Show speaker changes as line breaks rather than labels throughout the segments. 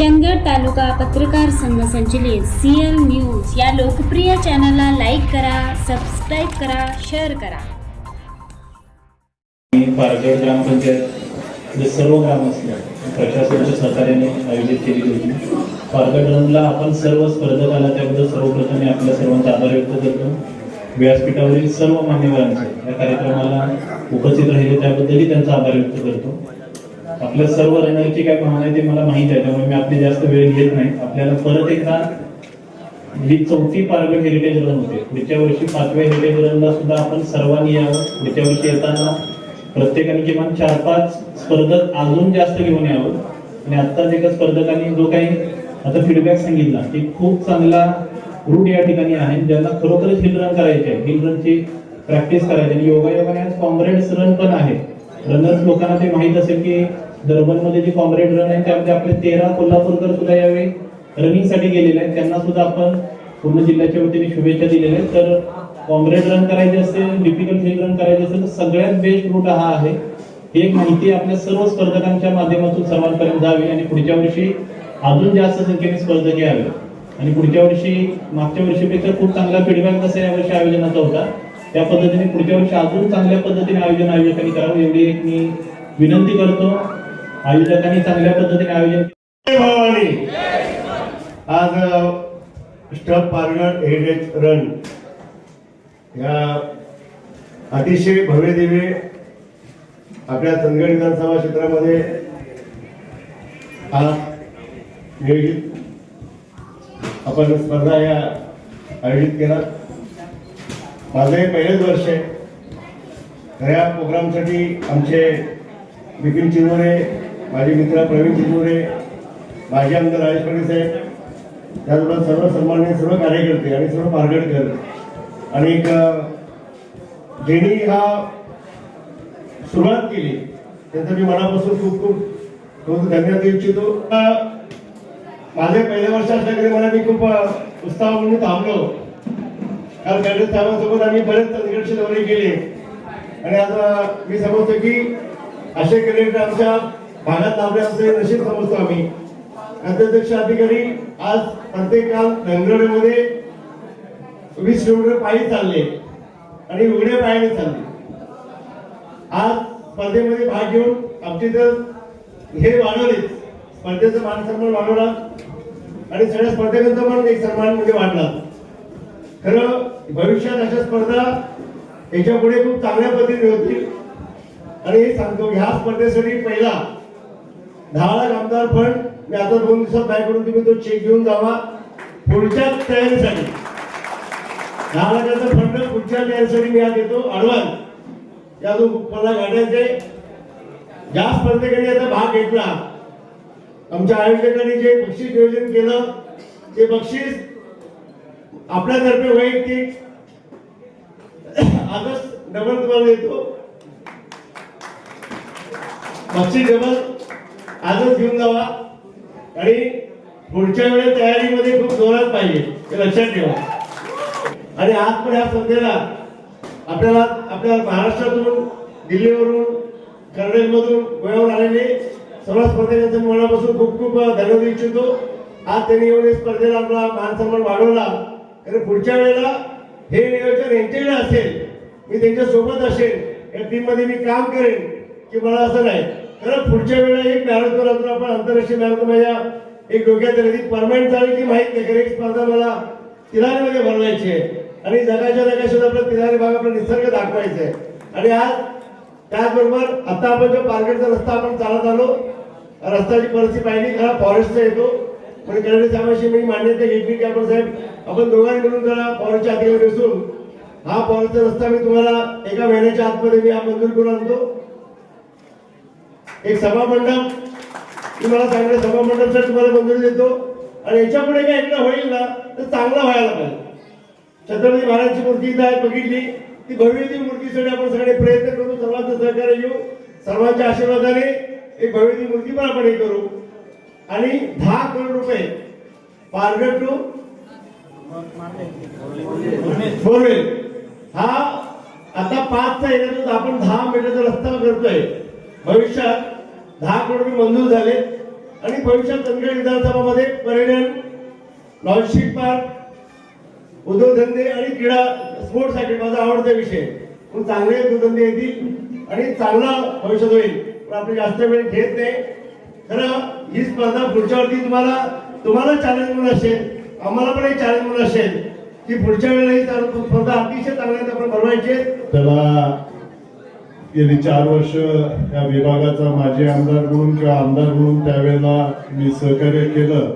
चंदगड तालुका पत्रकार संघ संचलित सीएल न्यूज या लोकप्रिय चॅनलला लाईक करा सबस्क्राईब करा शेअर करा.
पारगड ग्रामपंचायत जे सर्व ग्रामस्थ प्रशासनाच्या सहकार्याने आयोजित केलेली होती. पारगड रनला आपण सर्व स्पर्धकांना त्याबद्दल सर्वप्रथम आपल्या सर्वांचा आभार व्यक्त करतो. व्यासपीठावरील सर्व मान्यवरांचे या कार्यक्रमाला उपस्थित राहिले त्याबद्दलही त्यांचा आभार व्यक्त करतो. आपल्या सर्व रनरची काय भावना आहे ते मला माहीत आहे त्यामुळे मी आपली जास्त वेळ घेत नाही. आपल्याला परत एकदा ही चौथी पारगड हेरिटेज रन होते. पुढच्या वर्षी पाचव्या हेरिटेज रनला सुद्धा आपण सर्वांनी यावं. पुढच्या वर्षी येताना प्रत्येकाने किमान चार पाच स्पर्धक अजून जास्त घेऊन यावं. आणि आत्ताच एका स्पर्धकांनी जो काही आता फीडबॅक सांगितला की खूप चांगला रूट या ठिकाणी आहे. ज्यांना खरोखरच हिल रन करायचे आहे हिल रनची प्रॅक्टिस करायची आणि योगायोगाने आज कॉम्रेड्स रन पण आहे रनर्स लोकांना ते माहीत असेल की दरबनमध्ये जे कॉम्रेड रन आहे त्यामध्ये आपले तेरा कोल्हापूरकर सुद्धा यावेळी रनिंगसाठी गेलेले आहेत. त्यांना सुद्धा आपण पूर्ण जिल्ह्याच्या वतीने शुभेच्छा दिलेल्या आहेत. तर कॉम्रेड रन करायचे असेल डिफिकल्ट हिल रन करायचे असेल तर सगळ्यात बेस्ट रूट हा आहे. ही एक माहिती आपल्या सर्व स्पर्धकांच्या माध्यमातून सर्वांपर्यंत जावी आणि पुढच्या वर्षी अजून जास्त संख्येने स्पर्धक यावे. आणि पुढच्या वर्षी मागच्या वर्षीपेक्षा खूप चांगला फीडबॅक कसा यावर्षी आयोजनाचा होता त्या पद्धतीने पुढच्या वर्षी अजून चांगल्या पद्धतीने आयोजन आयोजकांनी करावं एवढी एक मी विनंती करतो. आयोजकांनी चांगल्या पद्धतीने आयोजन
जय आज स्टॉप पार्लर हेरिटेज रन. या अतिशय भव्य दिवे आपल्या चंदगड विधानसभा क्षेत्रामध्ये आज नियोजित आपण स्पर्धा या आयोजित केला. माझं हे पहिलेच वर्ष आहे. तर या प्रोग्रामसाठी आमचे बिपिन चिरवरे माझे मित्र प्रवीण चितुरे माजी आमदार राजेश पाटील साहेब त्याचबरोबर सर्व सन्मान्य सर्व कार्यकर्ते आणि सर्व मार्गडकर आणि एक ज्यांनी हा सुरुवात केली त्यांचं मी मनापासून खूप खूप खूप धन्यवाद देऊ इच्छितो माझे पहिले वर्ष असल्याकडे मला मी खूप उत्साह म्हणून थांबलो. कारण कॅडेट साहेबांसोबत आम्ही बरेच निकटचे दौरे केले. आणि आता मी समजतो की असे कॅडेट आमच्या भागात लाभले असं नशीब समजतो आम्ही. अध्यक्ष अधिकारी आज प्रत्येक काल धनगडमध्ये वीस किलोमीटर पायी चालले आणि उघड्या पायाने चालले. आज स्पर्धेमध्ये भाग घेऊन आमचे तर हे वाढवले स्पर्धेचं मान सन्मान वाढवला आणि सगळ्या स्पर्धकांचा पण एक सन्मान म्हणजे वाढला. खरं भविष्यात अशा स्पर्धा याच्यापुढे खूप चांगल्या पद्धतीने होतील. आणि हे सांगतो ह्या स्पर्धेसाठी पहिला दहा लाख आमदार फंड. मी आता दोन दिवसात बाहेर करून तुम्ही तो चेक घेऊन जावा. पुढच्या तयारीसाठी. दहा लाखाचा फंड पुढच्या तयारीसाठी मी आज देतो ऍडव्हान्स या जो मला गाड्यांचे ज्या स्पर्धेकडे आता भाग घेतला आमच्या आयोजकांनी जे बक्षीस नियोजन केलं ते बक्षीस आपल्यातर्फे वैयक्तिक. आजच डबल तुम्हाला देतो. बक्षीस डबल. आजच घेऊन जावा. आणि पुढच्या वेळेस तयारीमध्ये खूप जोरात पाहिजे. हे लक्षात ठेवा. आणि आज पण ह्या संध्येला आपल्याला आपल्या महाराष्ट्रातून दिल्लीवरून कर्नाटकमधून गोव्यावरून आलेले सर्व स्पर्धकांच्या मनापासून खूप खूप धन्यवाद इच्छितो. आज त्यांनी एवढे स्पर्धेला आपला मानसन्मान वाढवला. कारण पुढच्या वेळेला हे नियोजन यांच्याकडे असेल मी त्यांच्यासोबत असेल या टीममध्ये मी काम करेन की मला असं नाही. कारण पुढच्या वेळेला एक मॅरेथॉन अजून आपण आंतरराष्ट्रीय मॅरेथॉन माझ्या एक डोक्यात आली ती परमनंट झाली की माहीत नाही कारण एक स्पर्धा मला तिलारीमध्ये भरवायची आहे. आणि जगाच्या नकाशात आपला तिलारी भाग आपला निसर्ग दाखवायचा आहे. आणि आज त्याचबरोबर आता आपण जो पारगडचा रस्ता आपण चालत आलो रस्त्याची परिस्थिती पाहिली. खरा फॉरेस्टचा येतो. पण करणे साहेबांशी मी मान्यता घेतली की आपण साहेब आपण दोघांनी मिळून जरा फॉरेस्टच्या अधिकारी बसून हा फॉरेस्टचा रस्ता मी तुम्हाला एका महिन्याच्या आतमध्ये मी हा मंजूर करून आणतो. एक सभा मंडप चांगलं मला सांगितलं तुम्हाला मंजुरी देतो. आणि याच्यापुढे काय एकदा होईल ना तर चांगला व्हायला पाहिजे. छत्रपती महाराजची मूर्ती इथं आहे बघितली. ती भव्य ती मूर्तीसाठी आपण सगळे प्रयत्न करू सर्वांचं सहकार्य घेऊ सर्वांच्या आशीर्वादाने एक भव्य ती मूर्ती पण आपण हे करू. आणि दहा करोड रुपये. पारगड टू फोरवेल हा आता पाचचा येण्यातून आपण दहा मीटरचा रस्ता करतोय. भविष्यात दहा करोड रुपये मंजूर झाले आणि भविष्यात चंदगड विधानसभामध्ये पर्यटन लॉजिस्टिक पार्क उद्योगधंदे आणि क्रीडा स्पोर्ट्ससाठी माझा आवडता विषय. पण चांगले उद्योगधंदे येतील आणि चांगला भविष्यात होईल. पण आपण जास्त वेळ घेत नाही. खरं ही स्पर्धा पुढच्या वर्षी तुम्हाला तुम्हाला चॅलेंज म्हणून असेल आम्हाला पण एक चॅलेंज म्हणून असेल की पुढच्या वेळेला ही स्पर्धा अतिशय चांगल्या आपण बनवायची
त्याला गेली चार वर्ष या विभागाचा माजी आमदार म्हणून किंवा आमदार म्हणून त्यावेळेला मी सहकार्य केलं.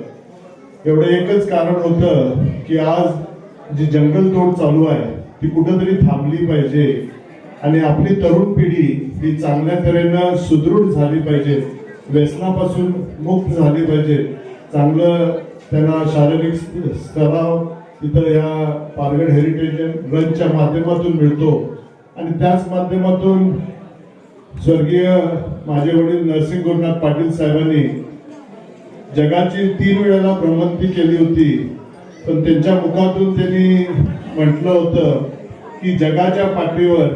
एवढं एकच कारण होतं की आज जी जंगलतोड चालू आहे ती कुठंतरी थांबली पाहिजे आणि आपली तरुण पिढी ही चांगल्या तऱ्हेनं सुदृढ झाली पाहिजे व्यसनापासून मुक्त झाली पाहिजे. चांगलं त्यांना शारीरिक स्तराव इथं या पालघर हेरिटेज रनच्या माध्यमातून मिळतो. आणि त्याच माध्यमातून स्वर्गीय माझे वडील नरसिंह गुरुनाथ पाटील साहेबांनी जगाची तीन वेळेला भ्रमंती केली होती. पण त्यांच्या मुखातून त्यांनी म्हटलं होतं की जगाच्या पाठीवर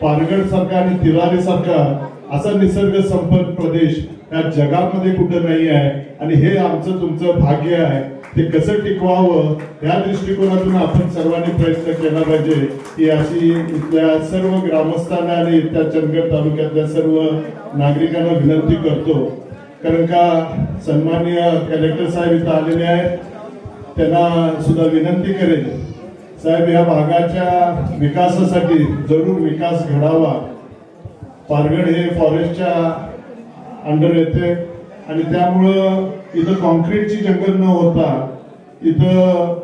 पारगड सारखा आणि तिलारी सारखा असा निसर्ग संपन्न प्रदेश या जगामध्ये कुठं नाही आहे. आणि हे आमचं तुमचं भाग्य आहे. ते कसं टिकवावं या दृष्टिकोनातून आपण सर्वांनी प्रयत्न केला पाहिजे की अशी इथल्या सर्व ग्रामस्थांना आणि इथल्या चंदगड तालुक्यातल्या सर्व नागरिकांना विनंती करतो. कारण का सन्माननीय कलेक्टर साहेब इथं आलेले आहेत त्यांना सुद्धा विनंती करेल साहेब या भागाच्या विकासासाठी जरूर विकास घडावा. पारगड हे फॉरेस्टच्या अंडर येते आणि त्यामुळं इथं कॉन्क्रीटची जंगल न होता इथं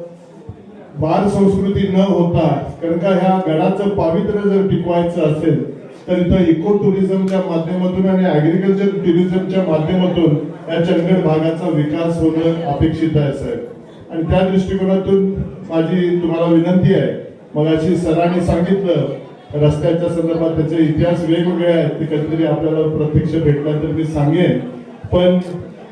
बाल संस्कृती न होता कारण का ह्या गडाचं पावित्र्य जर टिकवायचं असेल तर इथं इको टुरिझमच्या माध्यमातून आणि ऍग्रिकल्चर टुरिझमच्या माध्यमातून या चंदगड भागाचा विकास होणं अपेक्षित आहे साहेब. आणि त्या दृष्टिकोनातून माझी तुम्हाला विनंती आहे मग अशी सरांनी सांगितलं रस्त्याच्या संदर्भात त्याचे इतिहास वेगवेगळे आहेत ते कधीतरी आपल्याला प्रत्यक्ष भेटला तर मी सांगेन. पण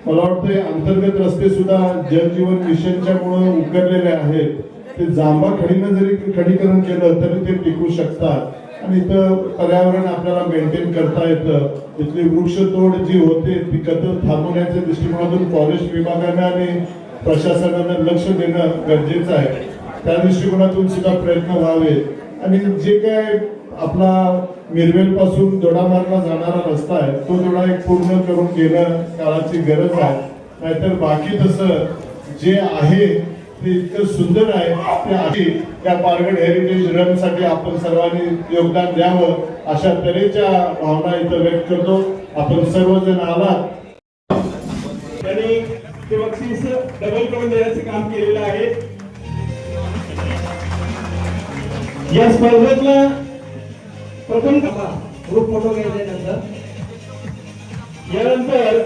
मला वाटतंय अंतर्गत रस्ते सुद्धा जलजीवन मिशनच्या मुळे उकरलेले आहेत. ते जांभा खडीनं जरी खडीकरण केलं तरी ते टिकू शकतात. आणि इथं पर्यावरण आपल्याला मेंटेन करता येतं. इथली वृक्षतोड जी होते ती कथ थांबवण्याच्या दृष्टिकोनातून फॉरेस्ट विभागानं आणि प्रशासनानं लक्ष देणं गरजेचं आहे. त्या दृष्टिकोनातून सुद्धा प्रयत्न व्हावे आणि जे काय आपला मिरवेल पासून दोडामार्गला जाणारा रस्ता आहे तो थोडा एक पूर्ण करून घेणं काळाची गरज आहे. नाहीतर बाकी तसं जे आहे ते इतकं सुंदर आहे ते आहे. त्या पारगड हेरिटेज रनसाठी आपण सर्वांनी योगदान द्यावं अशा तऱ्हेच्या भावना इथं व्यक्त करतो. आपण सर्वजण आलात.
त्यांनी ते बक्षीस डबल करून देण्याचे काम केलेलं आहे. या स्पर्धेतला प्रथम ग्रुप फोटो घ्यायचे नंतर यानंतर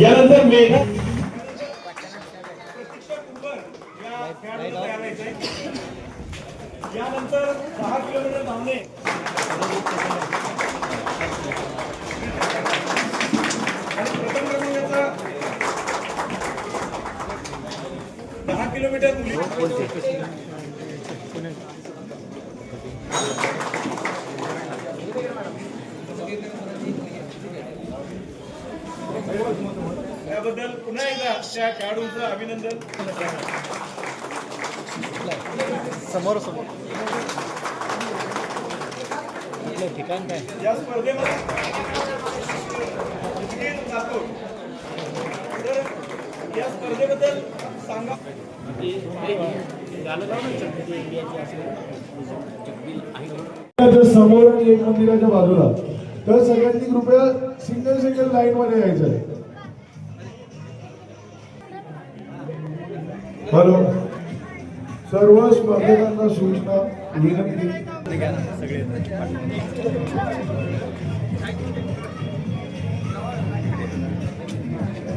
यानंतर मेघा या खेळाडूला तयार व्हायचंय. यानंतर दहा किलोमीटर धावणे आणि प्रथम क्रमांकाचा दहा किलोमीटर त्याबद्दल पुन्हा एकदा त्या खेळाडूंचं अभिनंदन.
समोर समोर. ठिकाण काय?
या स्पर्धेमध्ये तर या स्पर्धेबद्दल सांगा.
समोर आणि एक मंदिराच्या बाजूला. तर सगळ्यांनी कृपया सिंगल सिंगल लाईन मध्ये यायचं आहे. हॅलो सर्व स्पर्धकांना सूचना विनंती.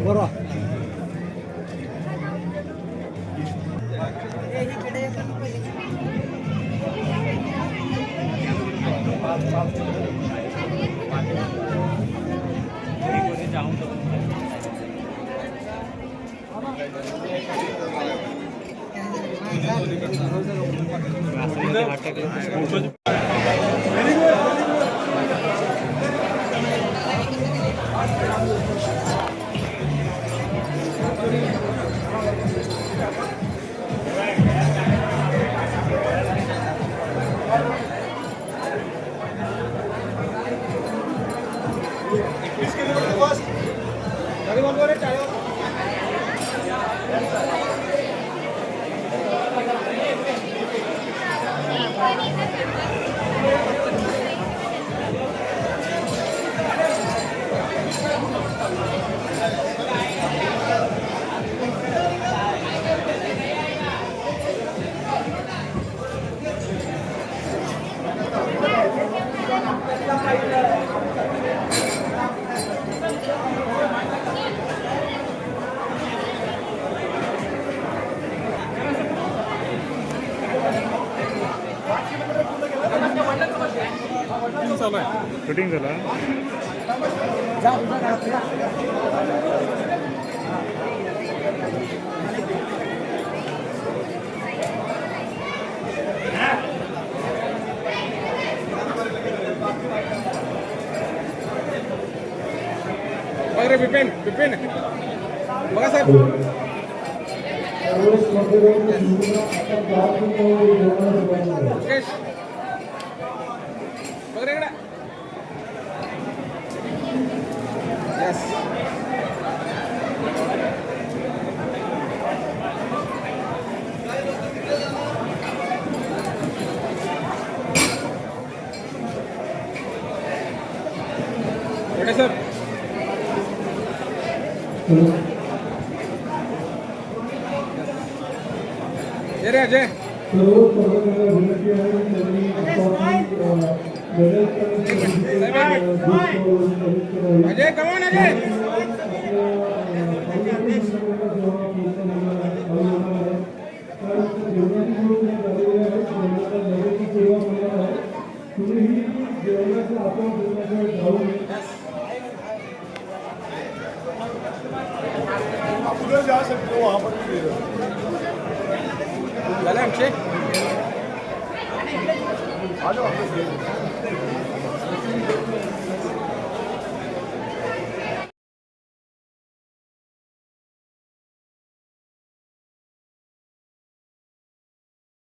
बरोबर
Dale, vamos a ver, shooting झाला बघरे बिपिन Terus, अजय कमान अजय।
जा जाऊ शकतो हो, वहाँ पर Hallo.